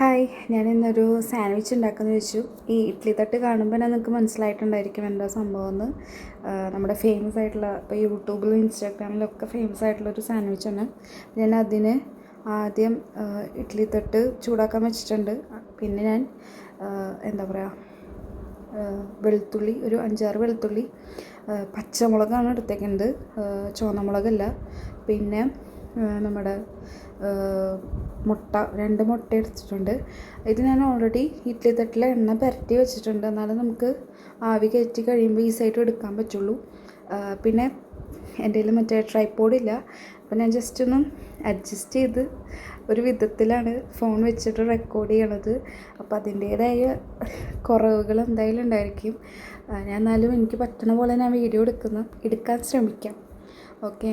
Hi ഞാൻ ഇന്നൊരു sandwich ഉണ്ടാക്കുന്നു വെച്ചു ഈ ഇഡ്ഡലി തട്ട് കാണുമ്പോൾ തന്നെ നിങ്ങൾക്ക് മനസ്സിലായിട്ടുണ്ടായിരിക്കും എന്താ സംഭവം എന്ന് നമ്മുടെ ഫേമസ് ആയിട്ടുള്ള ഇപ്പോൾ യൂട്യൂബിലും ഇൻസ്റ്റാഗ്രാമിലും ഒക്കെ ഫേമസ് ആയിട്ടുള്ള ഒരു സാൻഡ്വിച്ചാണ് ഞാൻ അതിന് ആദ്യം ഇഡ്ഡലി തട്ട് ചൂടാക്കാൻ വെച്ചിട്ടുണ്ട്. പിന്നെ ഞാൻ എന്താ പറയുക വെളുത്തുള്ളി ഒരു അഞ്ചാറ് വെളുത്തുള്ളി പച്ചമുളകാണ് എടുത്തേക്കുന്നത്. ചുവന്ന മുളകല്ല പിന്നെ നമ്മുടെ മുട്ട രണ്ട് മുട്ട എടുത്തിട്ടുണ്ട്. ഇത് ഞാൻ ഓൾറെഡി ഇഡ്ഡലി തട്ടിൽ എണ്ണ പുരട്ടി വെച്ചിട്ടുണ്ട്. എന്നാലും നമുക്ക് ആവി കയറ്റി കഴിയുമ്പോൾ ഈസായിട്ട് എടുക്കാൻ പറ്റുള്ളൂ. പിന്നെ എന്റെ കയ്യിൽ മറ്റേ ട്രൈപ്പോഡില്ല അപ്പോൾ ഞാൻ ജസ്റ്റ് ഒന്ന് അഡ്ജസ്റ്റ് ചെയ്ത് ഒരു വിധത്തിലാണ് ഫോൺ വെച്ചിട്ട് റെക്കോർഡ് ചെയ്യണത്. അപ്പോൾ അതിന്റേതായ കുറവുകൾ എന്തായാലും ഉണ്ടായിരിക്കും. ഞാൻ എന്നാലും എനിക്ക് പറ്റണ പോലെ ഞാൻ വീഡിയോ എടുക്കുന്ന എടുക്കാൻ ശ്രമിക്കാം. ഓക്കെ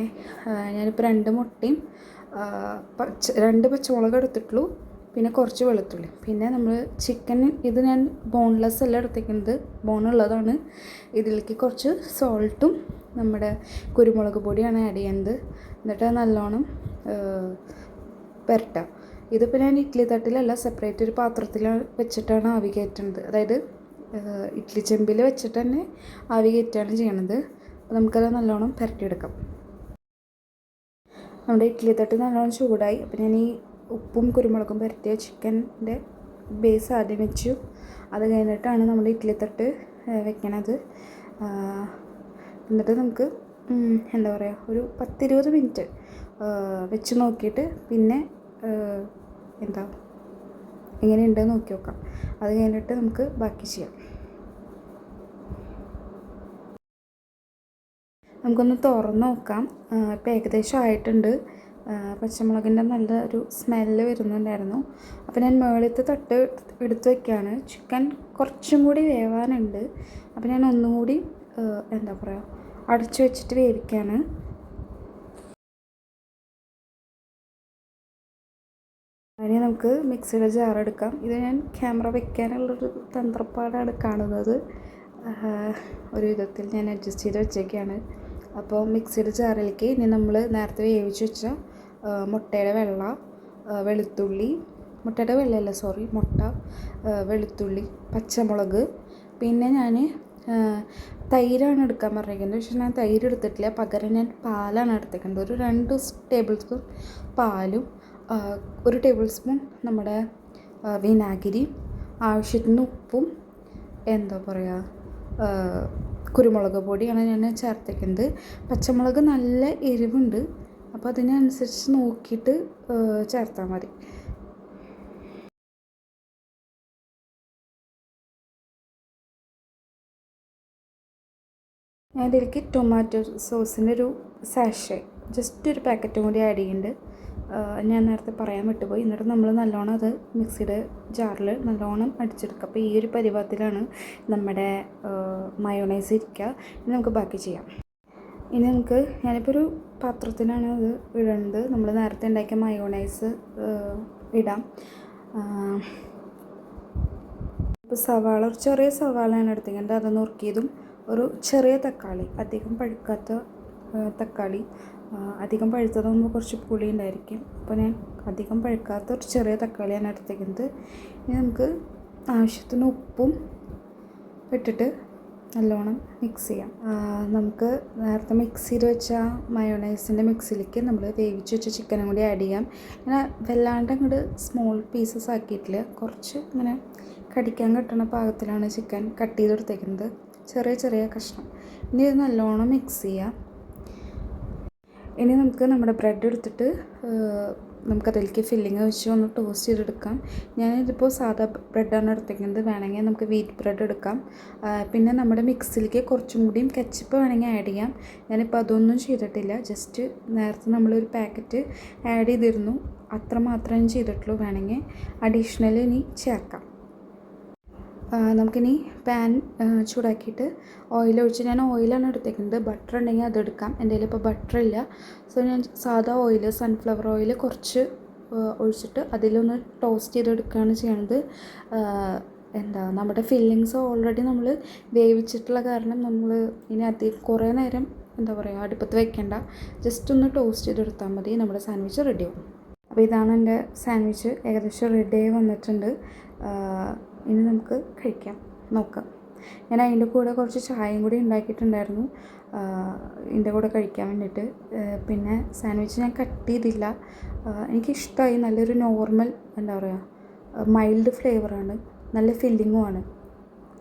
ഞാനിപ്പോൾ രണ്ട് മുട്ടയും പച്ച രണ്ട് പച്ചമുളക് എടുത്തിട്ടുള്ളൂ. പിന്നെ കുറച്ച് വെളുത്തുള്ളി. പിന്നെ നമ്മൾ ചിക്കൻ ഇത് ഞാൻ ബോൺലെസ് അല്ല എടുത്തേക്കുന്നത്. ബോണുള്ളതാണ് ഇതിലേക്ക് കുറച്ച് സോൾട്ടും നമ്മുടെ കുരുമുളക് പൊടിയാണ് ആഡ് ചെയ്യുന്നത്. എന്നിട്ട് നല്ലോണം പുരട്ടുക ഇതിപ്പോൾ ഞാൻ ഇഡ്ഡലി തട്ടിലല്ല സെപ്പറേറ്റ് ഒരു പാത്രത്തിൽ വെച്ചിട്ടാണ് ആവി കയറ്റുന്നത്. അതായത് ഇഡ്ഡലി ചെമ്പിൽ വെച്ചിട്ട് തന്നെ ആവി കയറ്റുകയാണ് ചെയ്യണത്. അപ്പോൾ നമുക്കത് നല്ലോണം പുരട്ടിയെടുക്കാം. നമ്മുടെ ഇഡ്ഡലി തട്ട് നല്ലോണം ചൂടായി. അപ്പം ഞാൻ ഈ ഉപ്പും കുരുമുളകും പരത്തിയ ചിക്കന്റെ ബേസ് ആദ്യം വെച്ചു. അത് കഴിഞ്ഞിട്ടാണ് നമ്മുടെ ഇഡ്ഡലി തട്ട് വെക്കണത്. എന്നിട്ട് നമുക്ക് എന്താ പറയുക ഒരു പത്തിരുപത് മിനിറ്റ് വെച്ച് നോക്കിയിട്ട് പിന്നെ എന്താ എങ്ങനെയുണ്ടെന്ന് നോക്കി നോക്കാം. അത് കഴിഞ്ഞിട്ട് നമുക്ക് ബാക്കി ചെയ്യാം. നമുക്കൊന്ന് തുറന്ന് നോക്കാം. ഇപ്പം ഏകദേശം ആയിട്ടുണ്ട്. പച്ചമുളകിന്റെ നല്ല ഒരു സ്മെല്ല് വരുന്നുണ്ടായിരുന്നു. അപ്പോൾ ഞാൻ മുകളിലത്തെ തട്ട് എടുത്ത് വയ്ക്കുകയാണ് ചിക്കൻ കുറച്ചും കൂടി വേവാനുണ്ട്. അപ്പോൾ ഞാൻ ഒന്നും കൂടി എന്താ പറയുക അടച്ചു വെച്ചിട്ട് വേവിക്കുകയാണ് അതിന് നമുക്ക് മിക്സിയുടെ ജാർ എടുക്കാം. ഇത് ഞാൻ ക്യാമറ വെക്കാനുള്ളൊരു തന്ത്രപ്പാടാണ് കാണുന്നത്. ഒരു വിധത്തിൽ ഞാൻ അഡ്ജസ്റ്റ് ചെയ്ത് വെച്ചേക്കാണ്. അപ്പോൾ മിക്സിയുടെ ജാറിലേക്ക് ഇനി നമ്മൾ നേരത്തെ വേവിച്ച് വെച്ച മുട്ടയുടെ വെള്ള വെളുത്തുള്ളി മുട്ടയുടെ വെള്ളയല്ല സോറി മുട്ട വെളുത്തുള്ളി പച്ചമുളക് പിന്നെ ഞാൻ തൈരാണ് എടുക്കാൻ പറഞ്ഞിരിക്കുന്നത്. പക്ഷെ ഞാൻ തൈര് എടുത്തിട്ടില്ല. പകരം ഞാൻ പാലാണ് എടുത്തേക്കുന്നത്. ഒരു രണ്ട് ടേബിൾ സ്പൂൺ പാലും ഒരു ടേബിൾ സ്പൂൺ നമ്മുടെ വിനാഗിരി ആവശ്യത്തിന് ഉപ്പും എന്താ പറയുക കുരുമുളക് പൊടിയാണ് ഞാൻ ചേർത്തേക്കുന്നത്. പച്ചമുളക് നല്ല എരിവുണ്ട്. അപ്പോൾ അതിനനുസരിച്ച് നോക്കിയിട്ട് ചേർത്താൽ മതി. ഞാൻ ഇതിലേക്ക് ടൊമാറ്റോ സോസിന്റെ ഒരു സാഷെ ജസ്റ്റ് ഒരു പാക്കറ്റും കൂടി ആഡ് ചെയ്യുന്നുണ്ട്. ഞാൻ നേരത്തെ പറയാൻ വിട്ടുപോയി. എന്നിട്ട് നമ്മൾ നല്ലോണം അത് മിക്സിയുടെ ജാറിൽ നല്ലോണം അടിച്ചെടുക്കുക. അപ്പോൾ ഈ ഒരു പരുവത്തിലാണ് നമ്മുടെ മയോണൈസ് ഇരിക്കുക. ഇനി നമുക്ക് ബാക്കി ചെയ്യാം. ഇനി നമുക്ക് ഞാനിപ്പോൾ ഒരു പാത്രത്തിലാണ് അത് ഇടുന്നത് നമ്മൾ നേരത്തെ ഉണ്ടാക്കിയ മയോണൈസ് ഇടാം. ഇപ്പോൾ സവാള ഒരു ചെറിയ സവാളയാണ് എടുത്തിട്ടുണ്ട് അത് നുറുക്കിയതും ഒരു ചെറിയ തക്കാളി അധികം പഴുക്കാത്ത തക്കാളി അധികം പഴുത്തതാകുമ്പോൾ കുറച്ച് പുളി ഉണ്ടായിരിക്കും അപ്പോൾ ഞാൻ അധികം പഴുക്കാത്ത ഒരു ചെറിയ തക്കാളിയാണ് എടുത്തേക്കുന്നത്. ഇനി നമുക്ക് ആവശ്യത്തിന് ഉപ്പും ഇട്ടിട്ട് നല്ലോണം മിക്സ് ചെയ്യാം. നമുക്ക് നേരത്തെ മിക്സിയിൽ വെച്ച മയോണൈസിന്റെ മിക്സിലേക്ക് നമ്മൾ വേവിച്ച് വെച്ച ചിക്കനും കൂടി ആഡ് ചെയ്യാം. ഇങ്ങനെ വല്ലാണ്ട് അങ്ങോട്ട് സ്മോൾ പീസസ് ആക്കിയിട്ടില്ല. കുറച്ച് ഇങ്ങനെ കടിക്കാൻ കിട്ടുന്ന പാകത്തിലാണ് ചിക്കൻ കട്ട് ചെയ്തെടുത്തേക്കുന്നത് ചെറിയ ചെറിയ കഷ്ണം. ഇനി ഇത് നല്ലോണം മിക്സ് ചെയ്യാം. ഇനി നമുക്ക് നമ്മുടെ ബ്രെഡ് എടുത്തിട്ട് നമുക്കതിലേക്ക് ഫില്ലിങ് വെച്ച് ഒന്ന് ടോസ്റ്റ് ചെയ്തെടുക്കാം. ഞാനിതിപ്പോൾ സാധാ ബ്രെഡാണ് എടുത്തേക്കുന്നത് വേണമെങ്കിൽ നമുക്ക് വീറ്റ് ബ്രെഡ് എടുക്കാം. പിന്നെ നമ്മുടെ മിക്സിലേക്ക് കുറച്ചും കൂടിയും കെച്ചപ്പ് വേണമെങ്കിൽ ആഡ് ചെയ്യാം. ഞാനിപ്പോൾ അതൊന്നും ചെയ്തിട്ടില്ല. ജസ്റ്റ് നേരത്തെ നമ്മളൊരു പാക്കറ്റ് ആഡ് ചെയ്തിരുന്നു. അത്രമാത്രം ചെയ്തിട്ടുള്ളൂ വേണമെങ്കിൽ. അഡീഷണൽ ഇനി ചേർക്കാം. നമുക്കിനി പാൻ ചൂടാക്കിയിട്ട് ഓയിൽ ഒഴിച്ച് ഞാൻ ഓയിലാണ് എടുത്തേക്കുന്നത്. ബട്ടർ ഉണ്ടെങ്കിൽ അതെടുക്കാം എന്റെ കയ്യിൽ ഇപ്പോൾ ബട്ടർ ഇല്ല. സോ ഞാൻ സാധാ ഓയിൽ സൺഫ്ലവർ ഓയിൽ കുറച്ച് ഒഴിച്ചിട്ട് അതിലൊന്ന് ടോസ്റ്റ് ചെയ്തെടുക്കുകയാണ് ചെയ്യണത്. എന്താ നമ്മുടെ ഫില്ലിങ്സ് ഓൾറെഡി നമ്മൾ വേവിച്ചിട്ടുള്ള കാരണം നമ്മൾ ഇനി അതിൽ കുറേ നേരം എന്താ പറയുക അടുപ്പത്ത് വെക്കേണ്ട. ജസ്റ്റ് ഒന്ന് ടോസ്റ്റ് ചെയ്തെടുത്താൽ മതി. നമ്മുടെ സാൻഡ്വിച്ച് റെഡിയാവും അപ്പോൾ ഇതാണ് എന്റെ സാൻഡ്വിച്ച് ഏകദേശം റെഡി ആയി വന്നിട്ടുണ്ട്. ഇനി നമുക്ക് കഴിക്കാം. നോക്കാം. ഞാൻ അതിന്റെ കൂടെ കുറച്ച് ചായയും കൂടി ഉണ്ടാക്കിയിട്ടുണ്ടായിരുന്നു. ഇതിന്റെ കൂടെ കഴിക്കാൻ വേണ്ടിയിട്ട്. പിന്നെ സാൻഡ്വിച്ച് ഞാൻ കട്ട് ചെയ്തില്ല. എനിക്കിഷ്ടമായി നല്ലൊരു നോർമൽ എന്താ പറയുക മൈൽഡ് ഫ്ലേവറാണ്. നല്ല ഫില്ലിങ്ങുമാണ്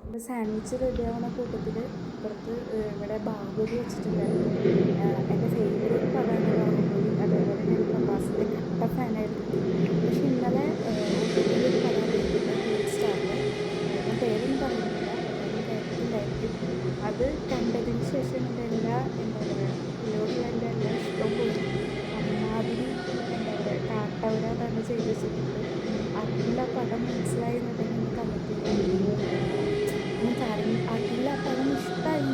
ഇവിടെ സാൻഡ്വിച്ച് റെഡിയാവുന്ന കൂട്ടത്തിൽ ഇപ്പുറത്ത് ഇവിടെ ബാഗൂരി വെച്ചിട്ടുണ്ടായിരുന്നു. എന്റെ ഫേവറേറ്റ് പടമാണ് ബാഗൂരി അതേപോലെ ഞാൻ പ്രഭാസിന്റെ കട്ട ഫാനായിരുന്നു പക്ഷെ ഇന്നലെ സ്റ്റാറിൽ ശേഷം എന്റെ എല്ലാ എന്താ പറയുക ഇതിലോടുള്ള എന്റെ എല്ലാ ഇഷ്ടവും അമ്മാതിരി എന്താ പറയുക കാട്ടവര തന്നെ ചെയ്ത് വെച്ചിട്ടുണ്ട്. അതിൽ പടം മനസ്സിലായി എന്നുണ്ടെങ്കിൽ നമുക്ക് അറിയില്ല അതിൽ പടം ഇഷ്ടമായി